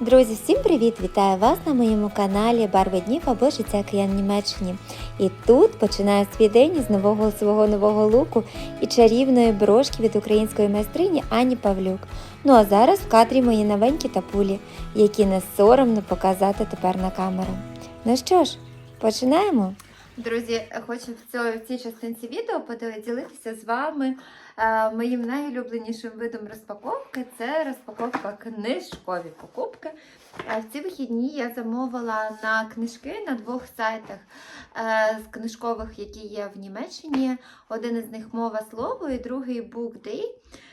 Друзі, всім привіт! Вітаю вас на моєму каналі Барви днів або життя киян Німеччині. І тут починаю свій день із нового свого нового луку і чарівної брошки від української майстрині Ані Павлюк. Ну а зараз в кадрі мої новенькі тапулі, які не соромно показати тепер на камеру. Ну що ж, починаємо? Друзі, хочу в цій, частинці відео поділитися з вами моїм найулюбленішим видом розпаковки це розпаковка книжкові покупки. Е, в ці вихідні я замовила на книжки на двох сайтах е, з книжкових, які є в Німеччині. Один із них мова слово і другий Book Day.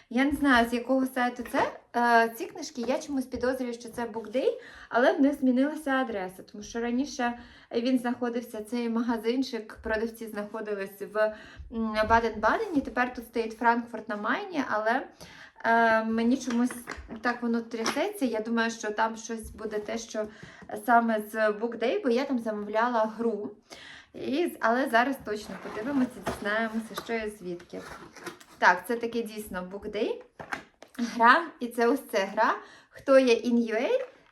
Я не знаю, з якого сайту це. Е, ці книжки я чомусь підозрюю, що це Day, але в них змінилася адреса, тому що раніше він знаходився, цей магазинчик, продавці знаходились в Баден-Бадені. Тепер тут стоїть Франкфурт на Майні, але е, мені чомусь так воно трясеться. Я думаю, що там щось буде те, що саме з Day, бо я там замовляла гру. І, але зараз точно подивимося, дізнаємося, що і звідки. Так, це таке дійсно Day. Гра, і це ось це гра. Хто є in?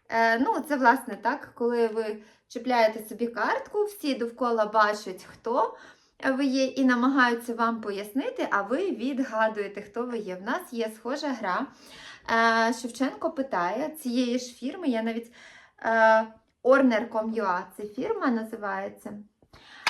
Е, ну, це власне так, коли ви чіпляєте собі картку, всі довкола бачать, хто ви є, і намагаються вам пояснити, а ви відгадуєте, хто ви є. В нас є схожа гра. Е, Шевченко питає цієї ж фірми, я навіть е, Orner.com.ua, це фірма називається.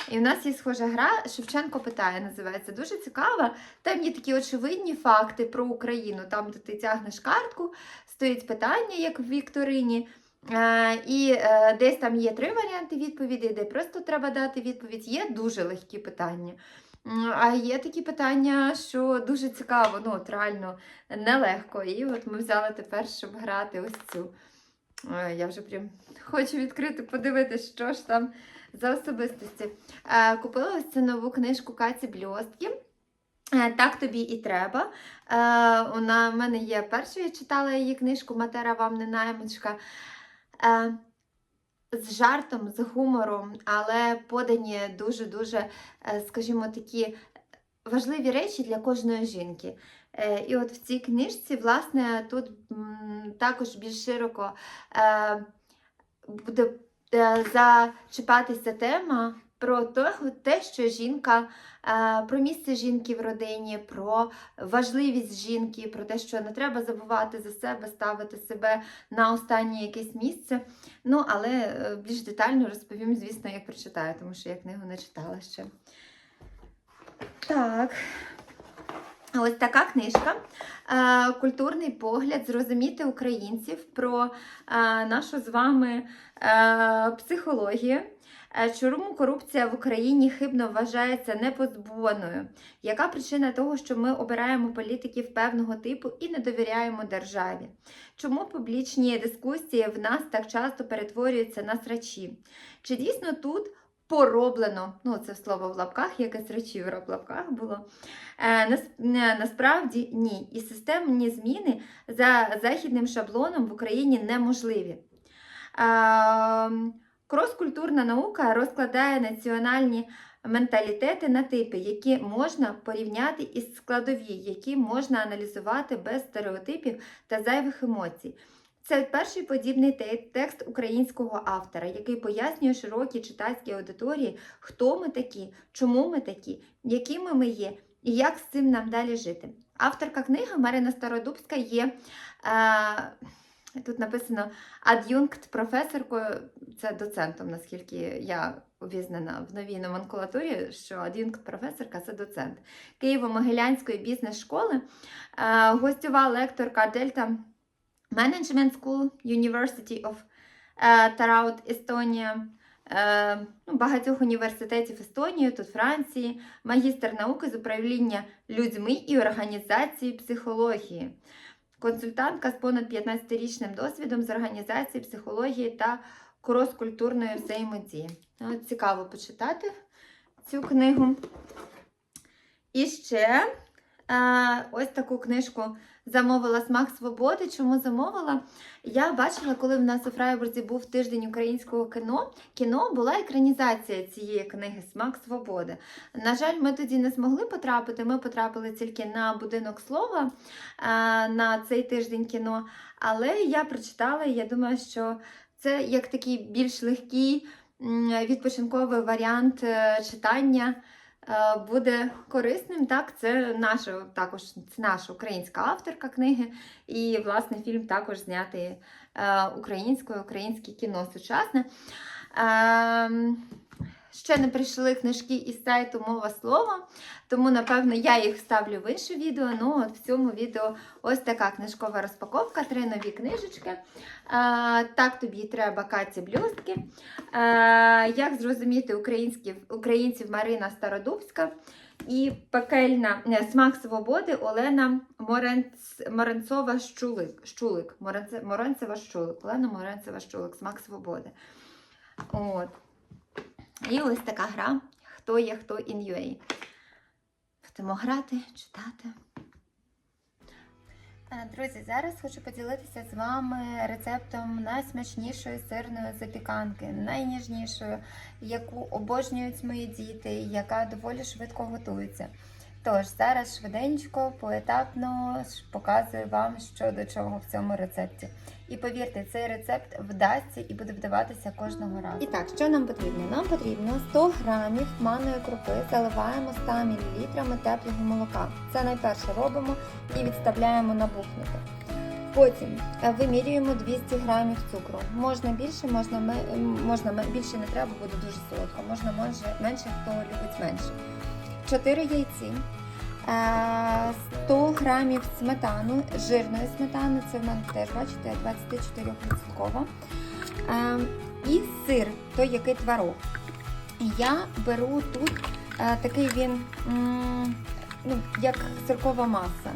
І в нас є схожа гра Шевченко питає, називається. Дуже цікава. Там є такі очевидні факти про Україну. Там, де ти тягнеш картку, стоїть питання, як в Вікторині. Е, і е, десь там є три варіанти відповідей, де просто треба дати відповідь. Є дуже легкі питання. А є такі питання, що дуже цікаво, ну от реально нелегко. І от ми взяли тепер, щоб грати ось цю. Е, Я вже прям хочу відкрити, подивитися, що ж там за особистості. Е, Купила ось цю нову книжку Каці Бльостки. Е, Так тобі і треба. Е, Вона в мене є першою, я читала її книжку Матера вам не наймичка. З жартом, з гумором, але подані дуже-дуже, скажімо, такі важливі речі для кожної жінки. І от в цій книжці, власне, тут також більш широко буде зачіпатися тема про те, що жінка, е, про місце жінки в родині, про важливість жінки, про те, що не треба забувати за себе, ставити себе на останнє якесь місце. Ну, але е, більш детально розповім, звісно, як прочитаю, тому що я книгу не читала ще. Так. Ось така книжка. Е, Культурний погляд, зрозуміти українців про е, нашу з вами е, психологію. Е, Чому корупція в Україні хибно вважається непозбуваною? Яка причина того, що ми обираємо політиків певного типу і не довіряємо державі? Чому публічні дискусії в нас так часто перетворюються на срачі? Чи дійсно тут пороблено, ну це слово в лапках, яке срачі в лапках було? Е, Насправді ні. І системні зміни за західним шаблоном в Україні неможливі. Кроскультурна наука розкладає національні менталітети на типи, які можна порівняти із складові, які можна аналізувати без стереотипів та зайвих емоцій. Це перший подібний текст українського автора, який пояснює широкій читацькій аудиторії, хто ми такі, чому ми такі, якими ми є і як з цим нам далі жити. Авторка книги Марина Стародубська є. Е, Тут написано ад'юнкт професоркою, це доцентом, наскільки я обізнана в новій номенклатурі, що ад'юнкт професорка це доцент. Києво-Могилянської бізнес-школи, е, гостьова лекторка Дельта Management School University of е, Тараут, Естонія, е, ну, багатьох університетів Естонії, тут Франції, магістр науки з управління людьми і організації психології консультантка з понад 15-річним досвідом з організації психології та крос-культурної взаємодії. Цікаво почитати цю книгу. І ще ось таку книжку замовила Смак Свободи. Чому замовила? Я бачила, коли в нас у Фрайбурзі був тиждень українського кіно. Кіно була екранізація цієї книги Смак Свободи. На жаль, ми тоді не змогли потрапити. Ми потрапили тільки на будинок слова на цей тиждень кіно. Але я прочитала, і я думаю, що це як такий більш легкий відпочинковий варіант е, читання буде корисним. Так, це наша також це наша українська авторка книги, і власне фільм також знятий е, українською, українське кіно сучасне. Ще не прийшли книжки із сайту Мова слова, тому, напевно, я їх вставлю в інше відео. Ну, от в цьому відео ось така книжкова розпаковка, три нові книжечки. Так тобі треба Каті Блюстки. Як зрозуміти українських, українців Марина Стародубська і пекельна не, смак свободи Олена Моренц, Моренцова Щулик. Щулик. Моренцева Щулик. Олена Моренцева Щулик. Смак свободи. От. І ось така гра. Хто є, хто in UA. Будемо грати, читати. Е, Друзі, зараз хочу поділитися з вами рецептом найсмачнішої сирної запіканки, найніжнішої, яку обожнюють мої діти, яка доволі швидко готується. Тож, зараз швиденько, поетапно показую вам, що до чого в цьому рецепті. І повірте, цей рецепт вдасться і буде вдаватися кожного разу. І так, що нам потрібно? Нам потрібно 100 грамів манної крупи, заливаємо 100 мл теплого молока. Це найперше робимо і відставляємо набухнути. Потім е, вимірюємо 200 грамів цукру. Можна більше, можна, можна більше не треба, буде дуже солодко. Можна менше, менше хто любить менше. 4 яйці. Е, 100 грамів сметану, жирної сметани, це в мене теж, бачите, 24%. Е, І сир, той який творог. Я беру тут такий він, ну, як сиркова маса.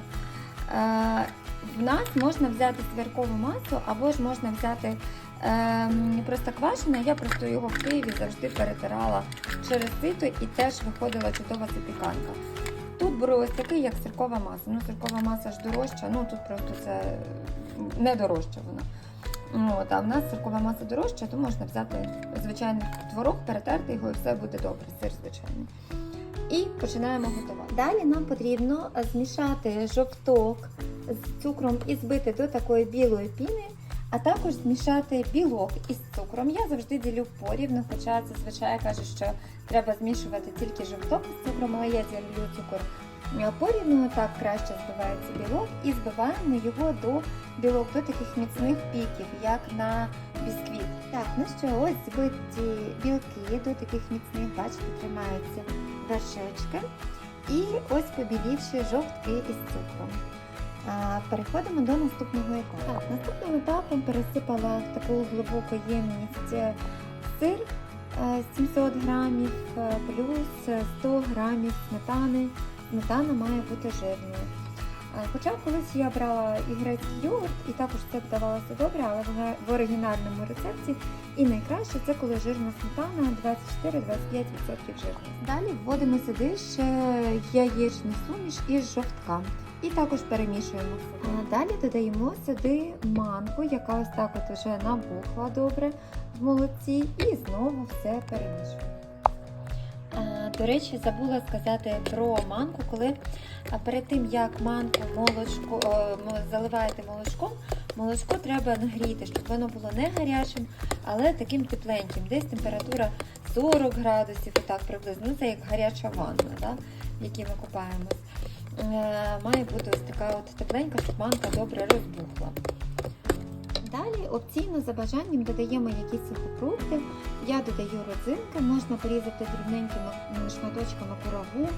В нас можна взяти сиркову масу, або ж можна взяти е, просто квашене. Я просто його в Києві завжди перетирала через сито і теж виходила чудова запіканка. Тут беру такий, як сиркова маса. Ну, сиркова маса ж дорожча, ну тут просто це не дорожча вона. От, а в нас сиркова маса дорожча, то можна взяти звичайний творог, перетерти його і все буде добре, сир звичайний. І починаємо готувати. Далі нам потрібно змішати жовток з цукром і збити до такої білої піни, а також змішати білок із цукром. Я завжди ділю порівну, хоча зазвичай кажуть, що треба змішувати тільки жовток з цукром, але я ділю цукор порівну, так краще збивається білок, і збиваємо його до білок до таких міцних піків, як на бісквіт. Так, ну що, ось збиті білки до таких міцних, бачите, тримаються вершечки. І ось побілівши жовтки із цукром. Переходимо до наступного етапу. Так, наступним етапом пересипала в таку глибоку ємність е, сир е, 700 грамів е, плюс 100 грамів сметани. Сметана має бути жирною. Е, Хоча колись я брала і грецький йогурт, і також це вдавалося добре, але в- в оригінальному рецепті і найкраще це коли жирна сметана 24-25% жирності. Далі вводимо сюди ще яєчну суміш із жовтка. І також перемішуємо. А Далі додаємо сюди манку, яка ось так от вже набухла добре в молоці, і знову все перемішуємо. Е, До речі, забула сказати про манку, коли перед тим як манку молочко заливаєте молочком, молочко треба нагріти, щоб воно було не гарячим, але таким тепленьким. Десь температура 40 градусів, отак приблизно. Ну, це як гаряча ванна, да, в якій ми купаємось. Е, Має бути ось така от тепленька, щоб манка добре розбухла. Далі опційно за бажанням додаємо якісь сухофрукти. Я додаю родзинки, можна порізати дрібненькими шматочками кураву,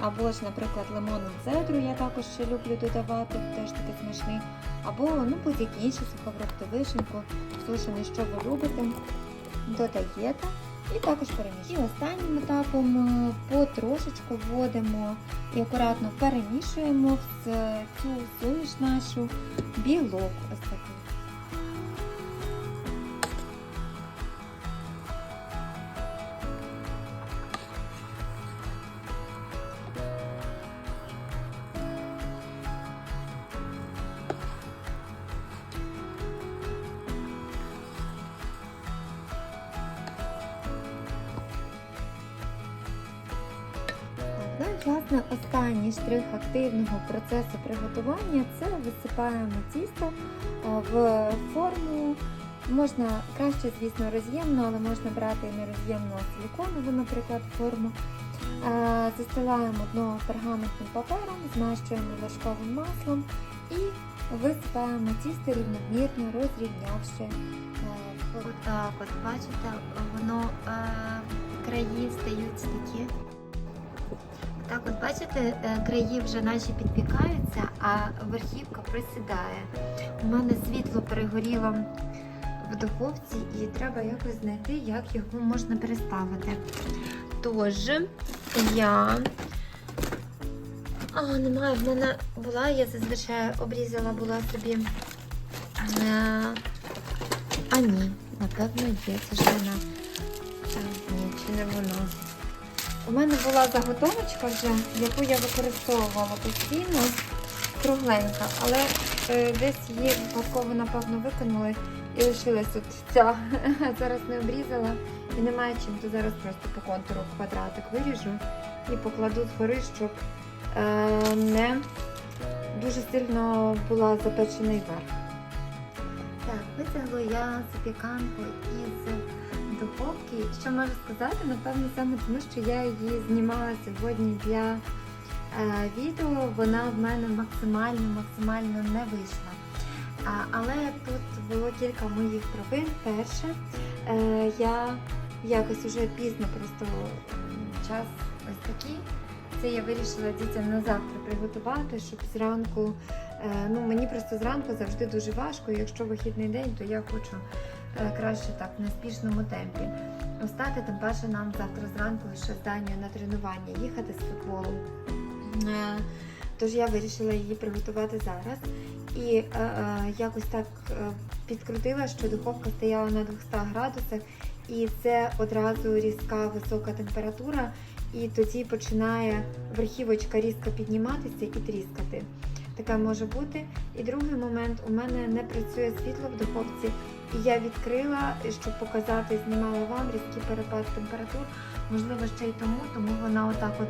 або ж, наприклад, лимонну цедру я також ще люблю додавати, теж такий смачний, або ну, будь-які інші сухофрукти, вишеньку, сушений, що ви любите, додаєте і також перемішуєте. І останнім етапом е, потрошечку вводимо і акуратно перемішуємо в цю суміш нашу білок ось такий. Активного процесу приготування це висипаємо тісто е, в форму. Можна краще, звісно, роз'ємну, але можна брати і нероз'ємну силіконову, наприклад, форму. Е, Застилаємо дно пергаментним папером, змащуємо вершковим маслом і висипаємо тісто рівномірно, розрівнявши. Отак, от бачите, воно е, краї стають такі. Так, от бачите, е, краї вже наші підпікаються, а верхівка присідає. У мене світло перегоріло в духовці і треба якось знайти, як його можна переставити. Тож я. А, немає, в мене була, я зазвичай обрізала була собі. Е, А ні, напевно, є. Це ж вона. Ні, чи не воно. У мене була заготовочка вже, яку я використовувала постійно, кругленька, але е, десь її випадково, напевно, викинули і лишилась от ця. Зараз не обрізала і немає чим, то зараз просто по контуру квадратик виріжу і покладу згори, щоб е, не дуже сильно була запечений верх. Так, витягла я запіканку із духовки. Що можу сказати? Напевно, саме тому, що я її знімала сьогодні для е, відео. Вона в мене максимально максимально не вийшла. А, але тут було кілька моїх провин. Перше, е, я якось уже пізно просто час ось такий. Це я вирішила дітям на завтра приготувати, щоб зранку. е, Ну, мені просто зранку завжди дуже важко. Якщо вихідний день, то я хочу краще так в неспішному темпі. Встати, тим паче нам завтра зранку ще з на тренування їхати з футболом. Е, Тож я вирішила її приготувати зараз. І е, е, якось так е, підкрутила, що духовка стояла на 200 градусах, і це одразу різка висока температура, і тоді починає верхівочка різко підніматися і тріскати. Таке може бути. І другий момент у мене не працює світло в духовці, і я відкрила, щоб показати, знімала вам різкий перепад температур. Можливо, ще й тому, тому вона отак от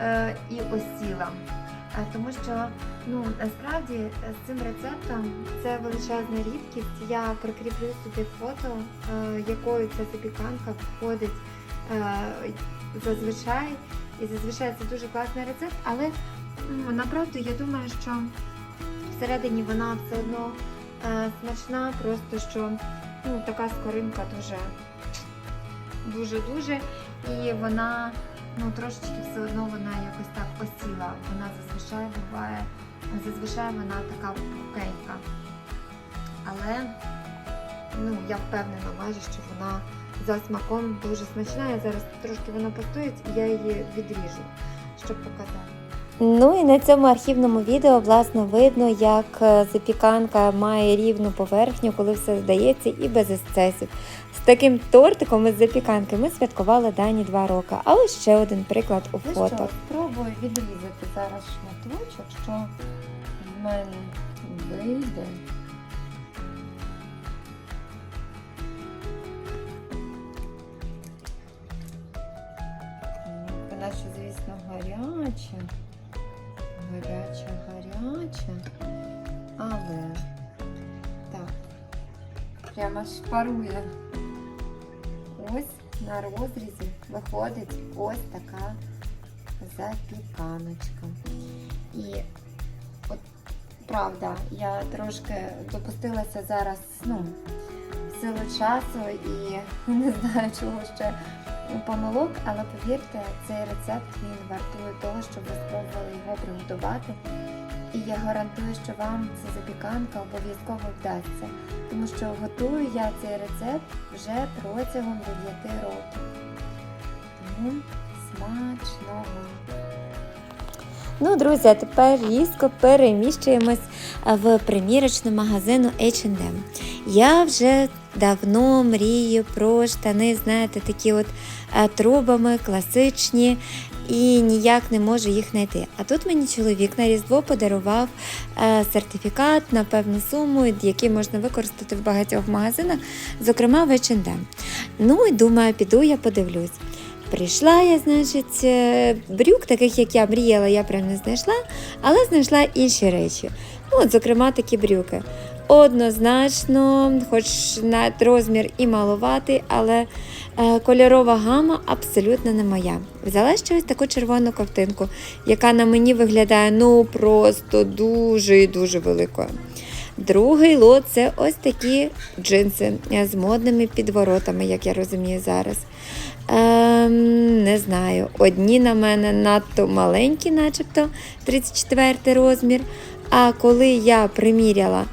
е, і осіла. Е, Тому що ну насправді е, з цим рецептом це величезна рідкість. Я прикріплю собі фото, е, якою ця запіканка входить е, зазвичай. І зазвичай це дуже класний рецепт, але м, направду я думаю, що всередині вона все одно смачна, просто що ну, така скоринка дуже дуже-дуже. І вона ну, трошечки все одно вона якось так осіла. Вона зазвичай буває, зазвичай вона така пухкенька. Але ну, я впевнена майже, що вона за смаком дуже смачна. Я зараз трошки вона постоїть і я її відріжу, щоб показати. Ну і на цьому архівному відео власне видно, як е, запіканка має рівну поверхню, коли все здається і без ексцесів. З таким тортиком із запіканки ми святкували дані два роки. А ось ще один приклад у Ну фото. що, спробую відрізати зараз шматочок, що в мене вийде. Вона ще, звісно, гаряча. Гаряча, гаряча. Але так, прямо аж парує. Ось на розрізі виходить ось така запіканочка. І от правда, я трошки допустилася зараз, ну, силу часу і не знаю чого ще помилок, але повірте, цей рецепт він вартує того, щоб ви спробували його приготувати. І я гарантую, що вам ця запіканка обов'язково вдасться, тому що готую я цей рецепт вже протягом 9 років. Тому смачного! Ну, друзі, а тепер різко переміщуємось в примірочну магазину H&M. Я вже давно мрію про штани, знаєте, такі от трубами, класичні, і ніяк не можу їх знайти. А тут мені чоловік на Різдво подарував сертифікат на певну суму, який можна використати в багатьох магазинах, зокрема в H&M. Ну і думаю, піду я подивлюсь. Прийшла я, значить, е, брюк, таких як я мріяла, я прям не знайшла, але знайшла інші речі. Ну, от, зокрема, такі брюки. Однозначно, хоч на розмір і малуватий, але е, кольорова гама абсолютно не моя. Взяла ще ось таку червону ковтинку, яка на мені виглядає ну просто дуже і дуже великою. Другий лот це ось такі джинси з модними підворотами, як я розумію зараз. Ем, не знаю, одні на мене надто маленькі, начебто 34 розмір. А коли я приміряла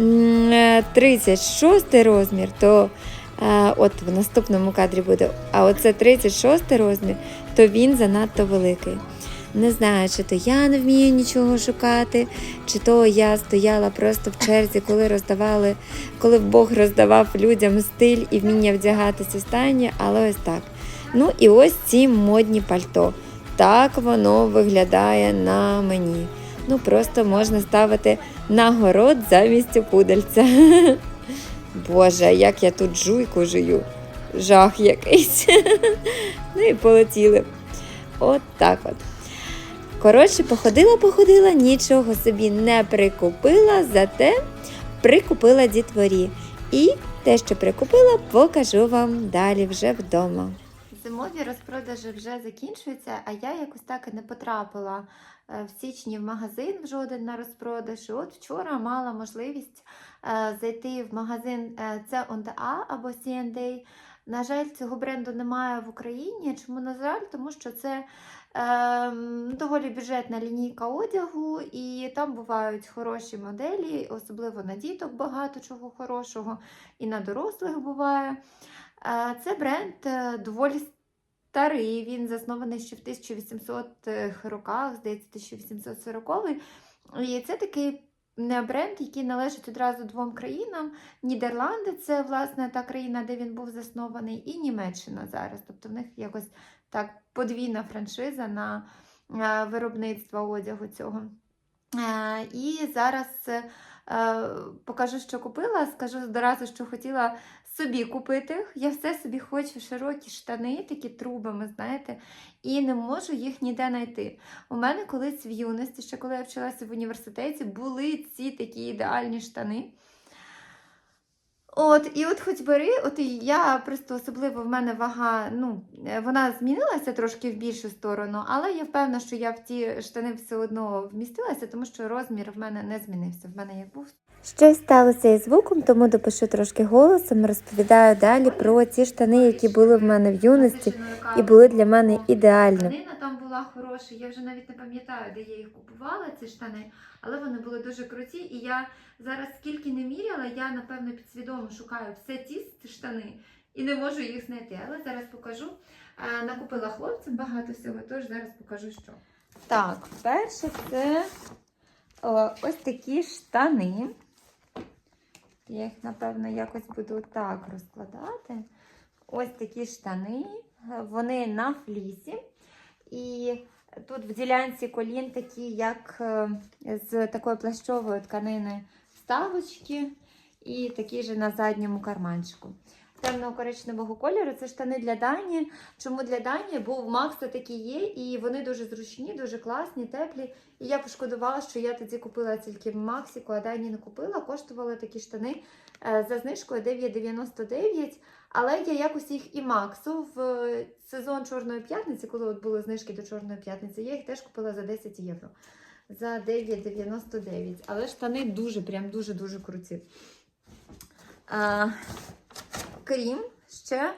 е, 36 розмір, то е, от в наступному кадрі буде, а оце 36 розмір, то він занадто великий. Не знаю, чи то я не вмію нічого шукати, чи то я стояла просто в черзі, коли роздавали, коли Бог роздавав людям стиль і вміння вдягатися останнє, але ось так. Ну і ось ці модні пальто. Так воно виглядає на мені. Ну просто можна ставити на город замість пудельця. Боже, як я тут жуйку жую. Жах якийсь. Ну і полетіли. От так от. Коротше, походила, походила, нічого собі не прикупила, зате прикупила дітворі. І те, що прикупила, покажу вам далі вже вдома. Зимові розпродажі вже закінчуються, а я якось так і не потрапила е, в січні в магазин в жоден на розпродаж. І от вчора мала можливість е, зайти в магазин е, це A або C&A. На жаль, цього бренду немає в Україні. Чому на жаль? Тому що це ем, доволі бюджетна лінійка одягу, і там бувають хороші моделі, особливо на діток багато чого хорошого, і на дорослих буває. Е, Це бренд е, доволі старий. Він заснований ще в 1800-х роках, здається, 1840-й. І це такий е, бренд, який належить одразу двом країнам. Нідерланди це власне та країна, де він був заснований, і Німеччина зараз. Тобто в них якось так подвійна франшиза на е, виробництво одягу цього. Е, І зараз е, покажу, що купила. Скажу одразу, що хотіла собі купити. Я все собі хочу широкі штани, такі трубами, знаєте, і не можу їх ніде знайти. У мене колись в юності, ще коли я вчилася в університеті, були ці такі ідеальні штани. От, і от хоч бери, от я просто особливо в мене вага, ну, е, вона змінилася трошки в більшу сторону, але я впевнена, що я в ті штани все одно вмістилася, тому що розмір в мене не змінився. В мене як був, Щось сталося із звуком, тому допишу трошки голосом. Розповідаю далі про ці штани, які були в мене в юності, і були для мене ідеальними. Була хороша, я вже навіть не пам'ятаю, де я їх купувала, ці штани, але вони були дуже круті. І я зараз скільки не міряла, я напевно підсвідомо шукаю все ті штани і не можу їх знайти. Але зараз покажу. Е, Накупила хлопцям багато всього, тож зараз покажу, що. Так, перше це о, ось такі штани. Я їх, напевно, якось буду так розкладати. Ось такі штани. Вони на флісі. І тут в ділянці колін такі, як е, з такої плащової тканини вставочки, і такі ж на задньому карманчику. Темного коричневого кольору це штани для Дані. Чому для Дані? Бо в Макса такі є, і вони дуже зручні, дуже класні, теплі. І я пошкодувала, що я тоді купила тільки в Максику, а Дані не купила. Коштували такі штани е, за знижкою 9,99. Але я якось їх і Максу в е, сезон Чорної п'ятниці, коли от були знижки до Чорної п'ятниці, я їх теж купила за 10 євро. За 9,99. Але штани дуже, прям дуже-дуже круті. А, крім ще,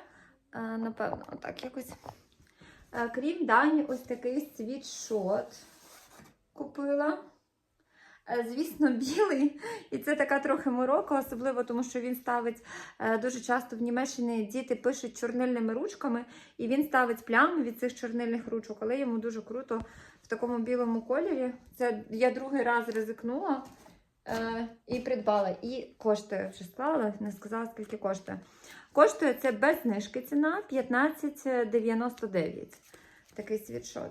а, напевно, отак якось. А, крім Дані, ось такий світшот купила. Е, Звісно, білий, і це така трохи морока, особливо тому, що він ставить е, дуже часто в Німеччині діти пишуть чорнильними ручками, і він ставить плями від цих чорнильних ручок, але йому дуже круто в такому білому кольорі. Це я другий раз ризикнула е, і придбала. І коштує вже склала, не сказала, скільки коштує. Коштує це без знижки ціна 15,99. Такий світшот.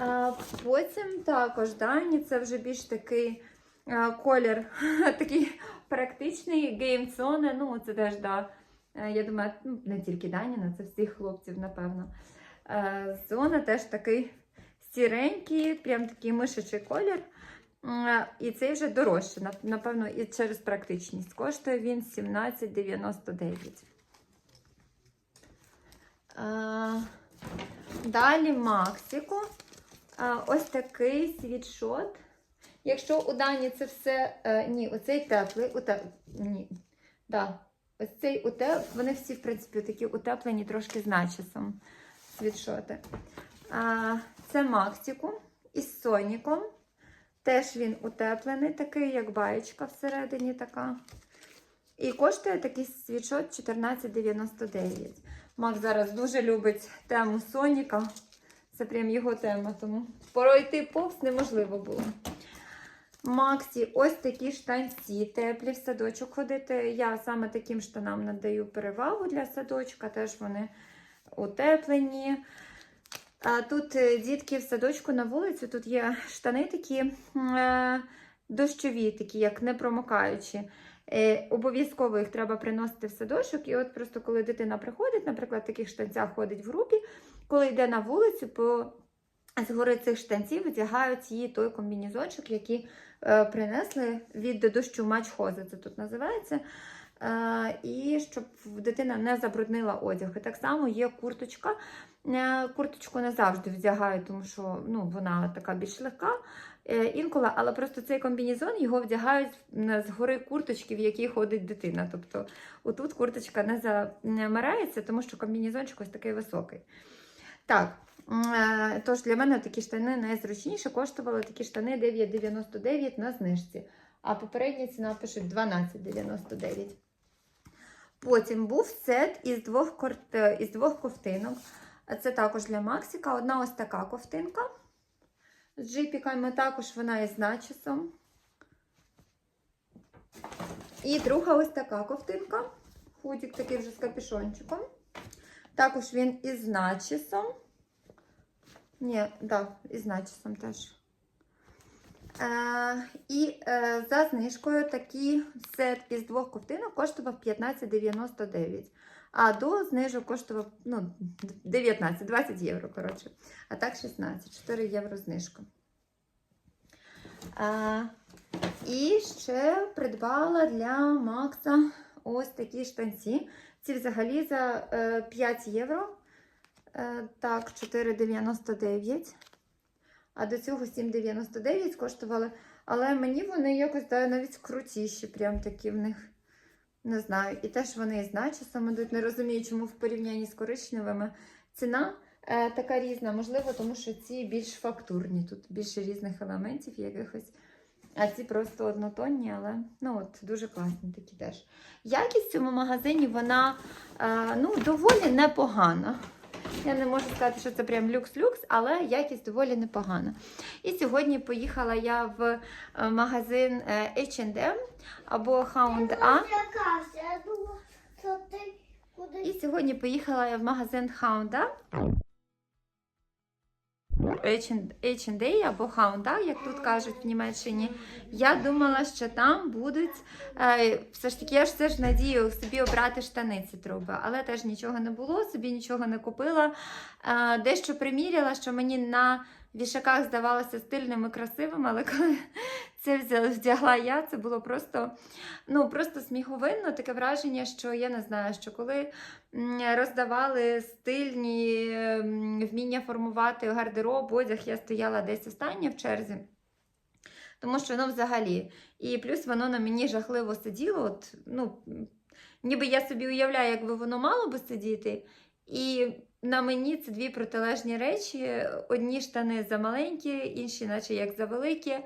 А потім також Дані, це вже більш такий а, колір, такий практичний геймзони. Ну, це теж да, Е, Я думаю, ну, не тільки Даніна, це всіх хлопців, напевно. Е, Зона теж такий сіренький, прям такий мишачий колір. І цей вже дорожче, напевно, і через практичність. Коштує він 17,99. Е, Далі Максику. Ось такий світшот. Якщо у Дані це все. е, Ні, оцей теплий. Утеп... Ні. Да. Ось цей утеп... Вони всі, в принципі, такі утеплені трошки з начісом світшоти. Це Максику із Соніком. Теж він утеплений, такий, як баєчка всередині така. І коштує такий світшот 14,99. Мак зараз дуже любить тему Соніка. Це прям його тема, тому пройти повз неможливо було. Максі, ось такі штанці, теплі в садочок ходити. Я саме таким штанам надаю перевагу для садочка, теж вони утеплені. А тут е, дітки в садочку на вулицю, тут є штани такі е, дощові, такі, як не промокаючі. Е, обов'язково їх треба приносити в садочок. І от просто коли дитина приходить, наприклад, в таких штанцях ходить в групі, коли йде на вулицю, по згори цих штанців вдягають їй той комбінізочок, який е, принесли від дощу мачхози, це тут називається. Е, і щоб дитина не забруднила одяг. І так само є курточка. Е, Курточку не завжди вдягають, тому що ну, вона така більш легка е, інколи, але просто цей комбінезон його вдягають на- згори курточки, в якій ходить дитина. Тобто отут курточка не замирається, тому що комбінезончик ось такий високий. Так, е, тож для мене такі штани найзручніше коштували такі штани 9,99 на знижці. А попередня ціна пишуть 12,99. Потім був сет із двох, корт... е, із двох ковтинок. Це також для Максика. Одна ось така ковтинка. З джипіками також вона із начісом. І друга ось така ковтинка. Худік такий вже з капюшончиком. Також він із начісом. Ні, да, із начісом теж. Е, і е, за знижкою такий сет із двох ковтинок коштував 15,99. А до знижок коштував ну, 19, 20 євро, коротше. А так 16, 4 євро знижка. А, і ще придбала для Макса ось такі штанці. Ці взагалі за е, 5 євро. Е, так, 4,99. А до цього 7,99 коштували. Але мені вони якось навіть крутіші, прям такі в них. Не знаю. І теж вони з начісом ідуть. Не розумію, чому в порівнянні з коричневими ціна е, така різна. Можливо, тому що ці більш фактурні. Тут більше різних елементів якихось. А ці просто однотонні, але ну от дуже класні такі теж. Якість в цьому магазині вона е, ну, доволі непогана. Я не можу сказати, що це прям люкс-люкс, але якість доволі непогана. І сьогодні поїхала я в е, магазин H&M або Hound A. І сьогодні поїхала я в магазин Hound A. H&A або Hound як тут кажуть в Німеччині. Я думала, що там будуть. Е, все ж таки, я ж все ж надію собі обрати штани ці труби, але теж нічого не було, собі нічого не купила. Е, дещо приміряла, що мені на вішаках здавалося стильним і красивим, але коли це вдягла я, це було просто, ну, просто сміховинно, таке враження, що я не знаю, що коли роздавали стильні вміння формувати гардероб, одяг, я стояла десь остання в черзі. Тому що воно взагалі. І плюс воно на мені жахливо сиділо. От, ну, ніби я собі уявляю, як би воно мало би сидіти. І на мені це дві протилежні речі. Одні штани замаленькі, інші, наче як завеликі.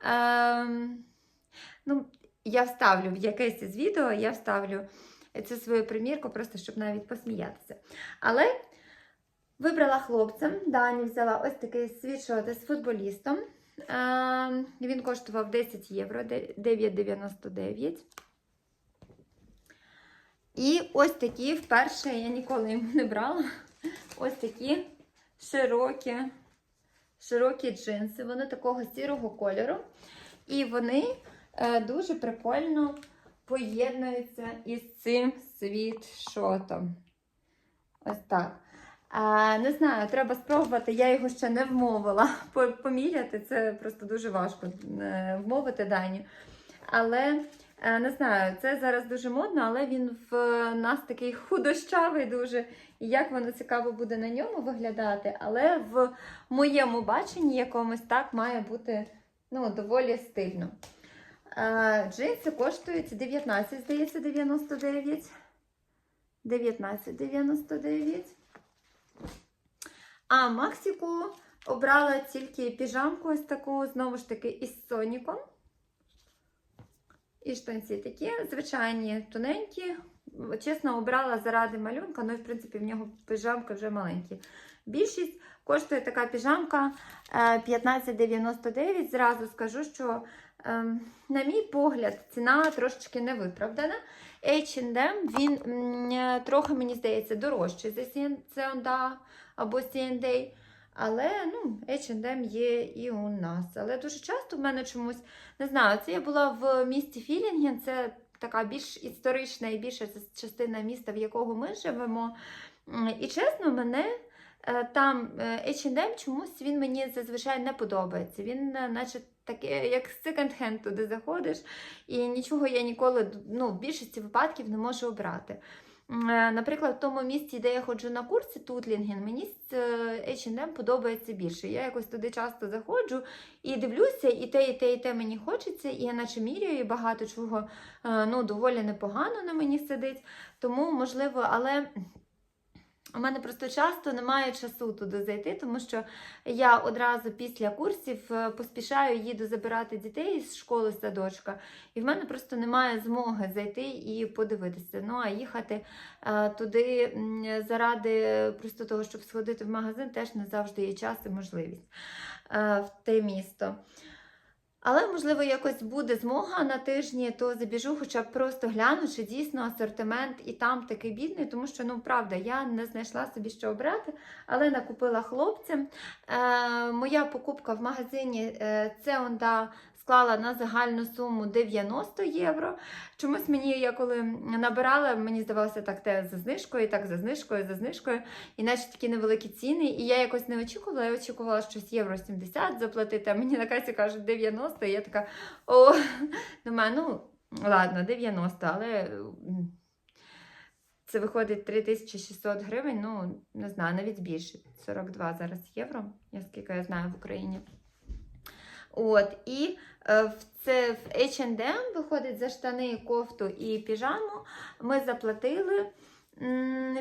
Ем, ну, я вставлю в якесь із відео, я вставлю цю свою примірку, просто щоб навіть посміятися. Але вибрала хлопцем. Дані взяла ось такий світшот з футболістом. Ем, він коштував 10 євро, 9,99. І ось такі вперше я ніколи його не брала. Ось такі широкі, широкі джинси. Вони такого сірого кольору. І вони е, дуже прикольно поєднується із цим світшотом. Ось так. Не знаю, треба спробувати. Я його ще не вмовила поміряти. Це просто дуже важко е, вмовити Дані. Але не знаю, це зараз дуже модно, але він в нас такий худощавий дуже. І як воно цікаво буде на ньому виглядати. Але в моєму баченні якомусь так має бути ну, доволі стильно. Е, Джинси коштують 19, здається, 99. 19,99. А Максику обрала тільки піжамку ось таку, знову ж таки, із соніком. І штанці такі, звичайні, тоненькі. Чесно, обрала заради малюнка, ну і в принципі в нього піжамка вже маленькі. Більшість коштує така піжамка е, 15,99. Зразу скажу, що, ем, на мій погляд, ціна трошечки невиправдана. H&M, він е, трохи, мені здається, дорожчий за C&A або C&A. Але ну, H&M є і у нас. Але дуже часто в мене чомусь, не знаю, це я була в місті Філінген, це така більш історична і більша частина міста, в якого ми живемо. І чесно, мене е, там H&M чомусь він мені зазвичай не подобається. Він, е, наче таке, як секонд-хенд туди заходиш, і нічого я ніколи ну, в більшості випадків не можу обрати. Е, Наприклад, в тому місці, де я ходжу на курси Тутлінген, мені з H&M подобається більше. Я якось туди часто заходжу і дивлюся, і те, і те, і те мені хочеться, і я наче міряю, і багато чого е, ну, доволі непогано на мені сидить. Тому, можливо, але у мене просто часто немає часу туди зайти, тому що я одразу після курсів е, поспішаю їду забирати дітей з школи садочка, і в мене просто немає змоги зайти і подивитися. Ну а їхати е, туди заради просто того, щоб сходити в магазин, теж не завжди є час і можливість е, в те місто. Але, можливо, якось буде змога на тижні, то забіжу, хоча б просто гляну, чи дійсно асортимент і там такий бідний, тому що, ну, правда, я не знайшла собі що обрати, але накупила хлопцям. Е, моя покупка в магазині е, Цеонда склала на загальну суму 90 євро. Чомусь мені, я коли набирала, мені здавалося так те за знижкою, так за знижкою, за знижкою, і наче такі невеликі ціни. І я якось не очікувала, я очікувала щось євро 70 заплатити, а мені на касі кажуть 90, і я така, о, думаю, ну, ладно, 90, але це виходить 3600 гривень, ну, не знаю, навіть більше, 42 зараз євро, наскільки я знаю в Україні. От, і е, в це в H&M виходить за штани, кофту і піжаму. Ми заплатили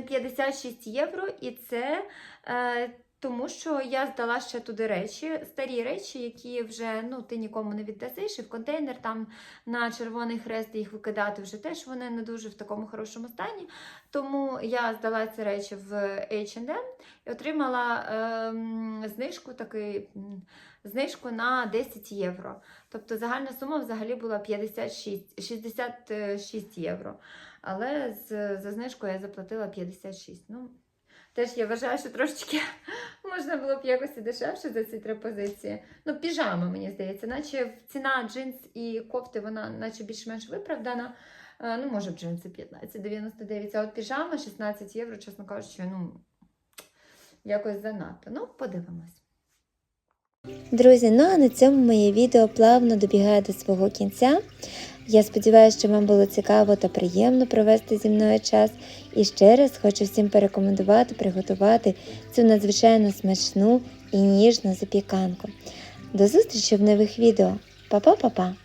56 євро, і це е, тому, що я здала ще туди речі, старі речі, які вже ну, ти нікому не віддасиш, і в контейнер там на Червоний Хрест їх викидати вже теж вони не дуже в такому хорошому стані. Тому я здала ці речі в H&M і отримала ем, знижку такий. знижку на 10 євро. Тобто загальна сума взагалі була 56, 66 євро. Але з, за знижкою я заплатила 56. Ну, теж я вважаю, що трошечки можна було б якось і дешевше за ці три позиції. Ну, піжама, мені здається, наче ціна джинс і кофти, вона наче більш-менш виправдана. Е, Ну, може, джинси 15,99, а от піжама 16 євро, чесно кажучи, ну, якось занадто. Ну, подивимось. Друзі, ну а на цьому моє відео плавно добігає до свого кінця. Я сподіваюся, що вам було цікаво та приємно провести зі мною час. І ще раз хочу всім порекомендувати приготувати цю надзвичайно смачну і ніжну запіканку. До зустрічі в нових відео. Па-па-па-па!